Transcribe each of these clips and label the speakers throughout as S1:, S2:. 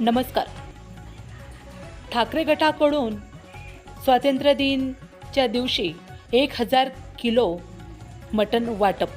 S1: नमस्कार. ठाकरे गटाकडून स्वातंत्र्य दिनच्या दिवशी एक हजार किलो मटण वाटप.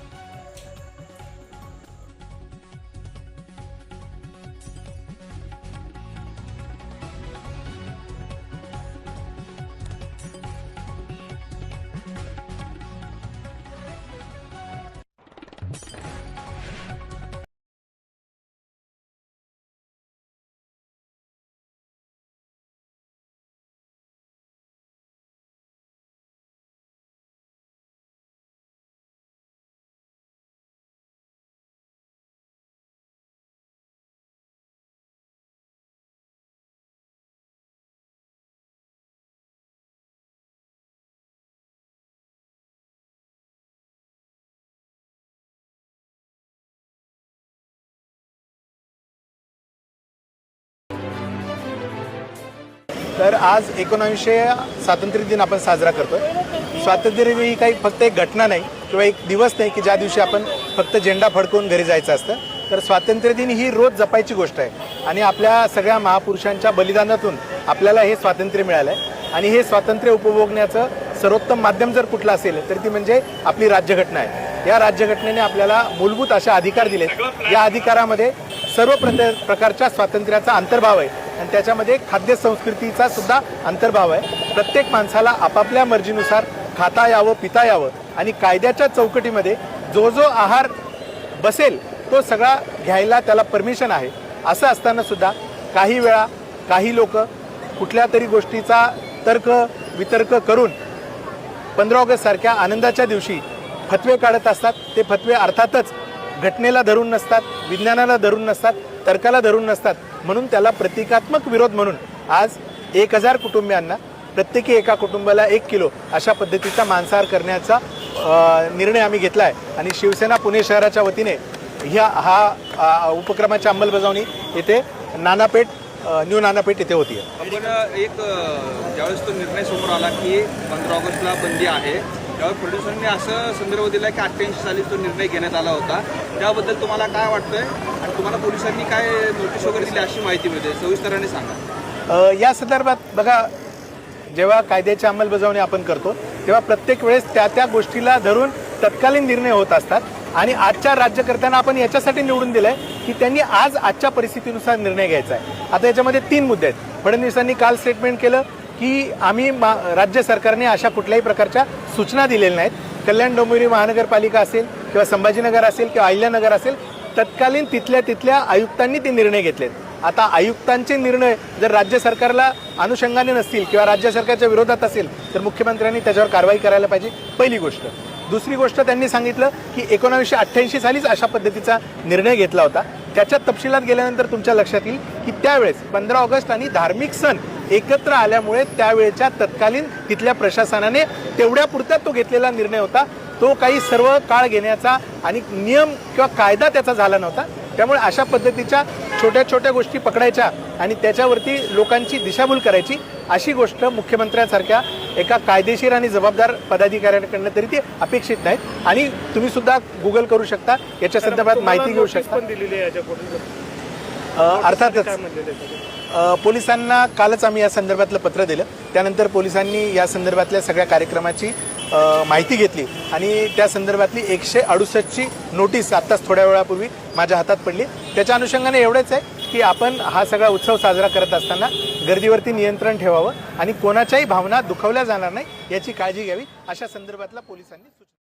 S2: तर आज एकोणावीसशे स्वातंत्र्य दिन आपण साजरा करतो स्वातंत्र्य दिन ही काही फक्त एक घटना नाही किंवा एक दिवस नाही की ज्या दिवशी आपण फक्त झेंडा फडकवून घरी जायचं असतं. तर स्वातंत्र्य दिन ही रोज जपायची गोष्ट आहे आणि आपल्या सगळ्या महापुरुषांच्या बलिदानातून आपल्याला हे स्वातंत्र्य मिळालं आहे आणि हे स्वातंत्र्य उपभोगण्याचं सर्वोत्तम माध्यम जर कुठलं असेल तर ती म्हणजे आपली राज्यघटना आहे. या राज्यघटनेने आपल्याला मूलभूत असे अधिकार दिले या अधिकारामध्ये सर्व प्रत- प्रकारच्या स्वातंत्र्याचा अंतर्भाव आहे. आणि त्याच्यामध्ये खाद्य संस्कृतीचा सुद्धा अंतर्भाव आहे. प्रत्येक माणसाला आपापल्या मर्जीनुसार खाता यावं पिता यावं आणि कायद्याच्या चौकटीमध्ये जो जो आहार बसेल तो सगळा घ्यायला त्याला परमिशन आहे. असं असताना सुद्धा काही वेळा काही लोक कुठल्या तरी गोष्टीचा तर्क वितर्क करून पंधरा ऑगस्ट सारख्या आनंदाच्या दिवशी फतवे काढत असतात. ते फतवे अर्थातच घटनेला धरून नसतात विज्ञानाला धरून नसतात. तर्काला धरून नसतात. म्हणून त्याला प्रतिकात्मक विरोध म्हणून आज एक हजार कुटुंबियांना प्रत्येकी एका कुटुंबाला एक किलो अशा पद्धतीचा मांसाहार करण्याचा निर्णय आम्ही घेतला आहे आणि शिवसेना पुणे शहराच्या वतीने ह्या हा उपक्रमाची अंमलबजावणी येथे नानापेठ न्यू नानापेठ येथे होती
S3: आपण एक ज्यावेळेस तो निर्णय समोर आला की पंधरा ऑगस्टला बंदी आहे त्यावर प्रोड्युसरने असं संदर्भ दिला की अठ्ठ्याऐंशी साली तो निर्णय घेण्यात आला होता. त्याबद्दल तुम्हाला काय वाटतंय? आणि तुम्हाला पोलिसांनी काय नोटीस वगैरे दिली अशी माहिती मिळते? सविस्तराने सांगा.
S2: या संदर्भात बघा जेव्हा कायद्याची अंमलबजावणी आपण करतो तेव्हा प्रत्येक वेळेस त्या त्या गोष्टीला धरून तत्कालीन निर्णय होत असतात. आणि आजच्या राज्यकर्त्यांना आपण याच्यासाठी निवडून दिलंय की त्यांनी आज आजच्या परिस्थितीनुसार निर्णय घ्यायचा आहे. आता याच्यामध्ये तीन मुद्दे आहेत. फडणवीसांनी काल स्टेटमेंट केलं की आम्ही मा राज्य सरकारने अशा कुठल्याही प्रकारच्या सूचना दिलेल्या नाहीत. कल्याण डोंबिवली महानगरपालिका असेल किंवा संभाजीनगर असेल किंवा अहिल्यानगर असेल तत्कालीन तिथल्या तिथल्या आयुक्तांनी ते निर्णय घेतलेत. आता आयुक्तांचे निर्णय जर राज्य सरकारला अनुषंगाने नसतील किंवा राज्य सरकारच्या विरोधात असेल तर मुख्यमंत्र्यांनी त्याच्यावर कारवाई करायला पाहिजे पहिली गोष्ट. दुसरी गोष्ट त्यांनी सांगितलं की एकोणावीसशे अठ्ठ्याऐंशी सालीच अशा पद्धतीचा निर्णय घेतला होता. त्याच्या तपशिलात गेल्यानंतर तुमच्या लक्षात येईल की त्यावेळेस पंधरा ऑगस्ट आणि धार्मिक सण एकत्र आल्यामुळे त्यावेळेच्या तत्कालीन तिथल्या प्रशासनाने तेवढ्या पुरता तो घेतलेला निर्णय होता. तो काही सर्व काळ घेण्याचा आणि नियम किंवा कायदा त्याचा झाला नव्हता. त्यामुळे अशा पद्धतीच्या छोट्या छोट्या गोष्टी पकडायच्या आणि त्याच्यावरती लोकांची दिशाभूल करायची अशी गोष्ट मुख्यमंत्र्यांसारख्या एका कायदेशीर आणि जबाबदार पदाधिकाऱ्यांकडनं तरी ती अपेक्षित नाही आणि तुम्ही सुद्धा गुगल करू शकता. याच्या संदर्भात माहिती घेऊ शकता. अर्थातच पोलिसांना कालच आम्ही या संदर्भातलं पत्र दिलं. त्यानंतर पोलिसांनी या संदर्भातल्या सगळ्या कार्यक्रमाची माहिती घेतली आणि त्या संदर्भातली एकशे अडुसष्टची नोटीस आत्ताच थोड्या वेळापूर्वी माझ्या हातात पडली. त्याच्या अनुषंगाने एवढंच आहे की आपण हा सगळा उत्सव साजरा करत असताना गर्दीवरती नियंत्रण ठेवावं आणि कोणाच्याही भावना दुखवल्या जाणार नाही याची काळजी घ्यावी अशा संदर्भातला पोलिसांनी सूचना